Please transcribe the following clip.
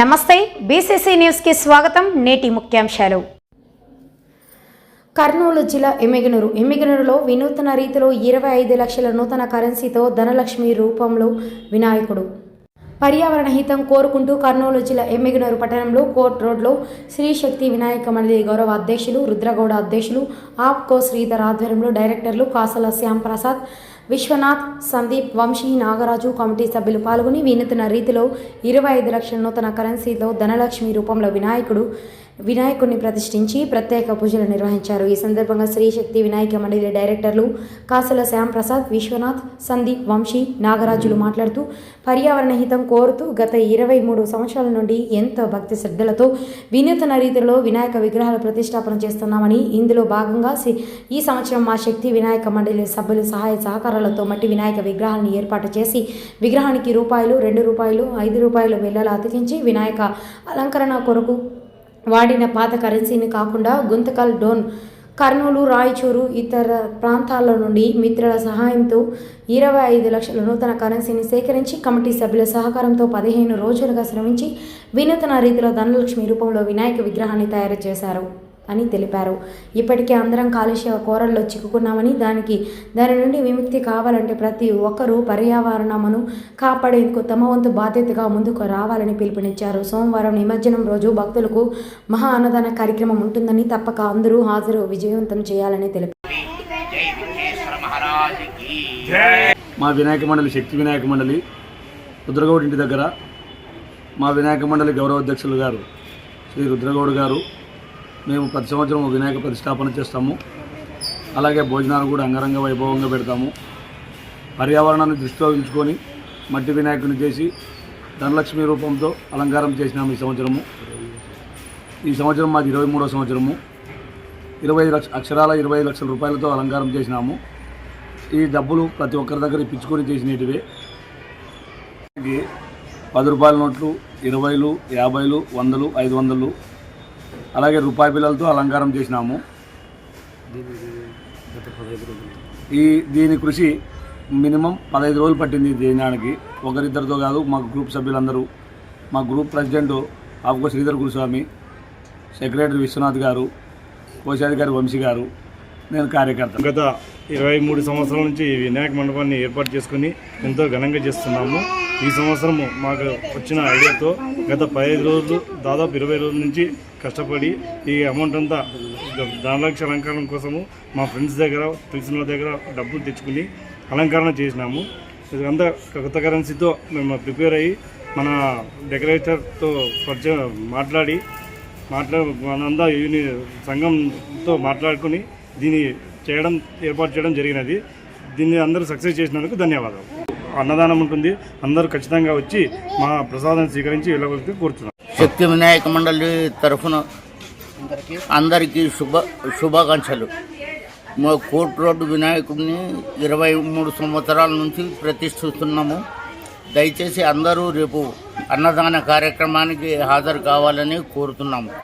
నమస్తే బీసీసీ న్యూస్కి స్వాగతం నేటి ముఖ్యాంశాలు. కర్నూలు జిల్లా ఎమ్మిగనూరు. ఎమ్మిగనూరులో వినూతన రీతిలో ఇరవై ఐదు లక్షల నూతన కరెన్సీతో ధనలక్ష్మి రూపంలో వినాయకుడు. పర్యావరణ హితం కోరుకుంటూ కర్నూలు జిల్లా ఎమ్మిగనూరు పట్టణంలో కోర్ట్ రోడ్లో శ్రీశక్తి వినాయక మండలి గౌరవ అధ్యక్షులు రుద్రగౌడ అధ్యక్షులు ఆప్కో శ్రీధర్ ఆధ్వర్యంలో డైరెక్టర్లు కాసల శ్యాంప్రసాద్ విశ్వనాథ్ సందీప్ వంశీ నాగరాజు కమిటీ సభ్యులు పాల్గొని వినూతన రీతిలో ఇరవై ఐదు లక్షల నూతన కరెన్సీతో ధనలక్ష్మి రూపంలో వినాయకుడు వినాయకుడిని ప్రతిష్ఠించి ప్రత్యేక పూజలు నిర్వహించారు. ఈ సందర్భంగా శ్రీశక్తి వినాయక మండలి డైరెక్టర్లు కాసుల శ్యాంప్రసాద్ విశ్వనాథ్ సందీప్ వంశీ నాగరాజులు మాట్లాడుతూ పర్యావరణ హితం కోరుతూ గత ఇరవై మూడు సంవత్సరాల నుండి ఎంతో భక్తి శ్రద్ధలతో వినూతన రీతిలో వినాయక విగ్రహాల ప్రతిష్టాపన చేస్తున్నామని ఇందులో భాగంగా సి- ఈ సంవత్సరం మా శక్తి వినాయక మండలి సభ్యులు సహాయ సహకారాలతో మట్టి వినాయక విగ్రహాన్ని ఏర్పాటు చేసి విగ్రహానికి రూపాయలు రెండు రూపాయలు ఐదు రూపాయలు బిళ్ళలు అతికించి వినాయక అలంకరణ కొరకు వాడిన పాత కరెన్సీని కాకుండా గుంతకల్ డోన్ కర్నూలు రాయచూరు ఇతర ప్రాంతాల నుండి మిత్రుల సహాయంతో ఇరవై ఐదు లక్షల నూతన కరెన్సీని సేకరించి కమిటీ సభ్యుల సహకారంతో పదిహేను రోజులుగా శ్రమించి వినూతన రీతిలో ధనలక్ష్మి రూపంలో వినాయక విగ్రహాన్ని తయారు చేశారు. అని తెలిపారు. ఇప్పటికే అందరం కాలుష్య కోరల్లో చిక్కుకున్నామని దానికి దాని నుండి విముక్తి కావాలంటే ప్రతి ఒక్కరూ పర్యావరణమును కాపాడేందుకు తమ వంతు బాధ్యతగా ముందుకు రావాలని పిలుపునిచ్చారు. సోమవారం నిమజ్జనం రోజు భక్తులకు మహా అన్నదాన కార్యక్రమం ఉంటుందని తప్పక అందరూ హాజరు విజయవంతం చేయాలని తెలిపారు. మా వినాయక మండలి శక్తి వినాయక మండలి రుద్రగౌడ్ ఇంటి దగ్గర మా వినాయక మండలి గౌరవ అధ్యక్షులు గారు శ్రీ రుద్రగౌడ్ గారు మేము ప్రతి సంవత్సరం వినాయక ప్రతిష్టాపన చేస్తాము. అలాగే భోజనాలు కూడా అంగరంగ వైభవంగా పెడతాము. పర్యావరణాన్ని దృష్టిలో ఉంచుకొని మట్టి వినాయకుని చేసి ధనలక్ష్మి రూపంతో అలంకారం చేసినాము ఈ సంవత్సరము. ఈ సంవత్సరం మాది ఇరవై మూడో సంవత్సరము. ఇరవై లక్ష అక్షరాల ఇరవై లక్షల రూపాయలతో అలంకారం చేసినాము. ఈ డబ్బులు ప్రతి ఒక్కరి దగ్గర ఇప్పించుకొని చేసినటివే. పది రూపాయల నోట్లు ఇరవైలు యాభైలు వందలు ఐదు వందలు అలాగే రూపాయి బిళ్ళలతో అలంకారం చేసినాము. ఈ దీని కృషి మినిమం పదహైదు రోజులు పట్టింది చేయడానికి ఒకరిద్దరితో కాదు మా గ్రూప్ సభ్యులందరూ. మా group president Apco Sridhar Guruswamy secretary Vishwanath గారు కోశాధికారి వంశీ గారు నేను కార్యకర్త. గత ఇరవై మూడు సంవత్సరాల నుంచి వినాయక మండపాన్ని ఏర్పాటు చేసుకుని ఎంతో ఘనంగా చేస్తున్నాము. ఈ సంవత్సరము మాకు వచ్చిన ఐడియాతో గత పదిహేను రోజులు దాదాపు ఇరవై రోజుల నుంచి కష్టపడి ఈ అమౌంట్ అంతా ధనలక్ష అలంకరణ కోసము మా ఫ్రెండ్స్ దగ్గర తెలిసిన దగ్గర డబ్బులు తెచ్చుకుని అలంకరణ చేసినాము. ఇదంతా కొత్త కరెన్సీతో మేము ప్రిపేర్ అయ్యి మన డెకరేటర్తో పరిచయం మాట్లాడి మాట్లా మనంతా యూని సంఘంతో మాట్లాడుకుని దీన్ని చేయడం ఏర్పాటు చేయడం జరిగినది. దీన్ని అందరూ సక్సెస్ చేసినందుకు ధన్యవాదాలు. అన్నదానం ఉంటుంది. అందరూ ఖచ్చితంగా వచ్చి మా ప్రసాదం స్వీకరించి వెళ్ళవలసి కోరుతున్నాం. శక్తి వినాయక మండలి తరఫున అందరికీ శుభ శుభాకాంక్షలు. మా కోర్టు రోడ్డు వినాయకుడిని ఇరవై మూడు సంవత్సరాల నుంచి ప్రతిష్ఠిస్తున్నాము. దయచేసి అందరూ రేపు అన్నదాన కార్యక్రమానికి హాజరు కావాలని కోరుతున్నాము.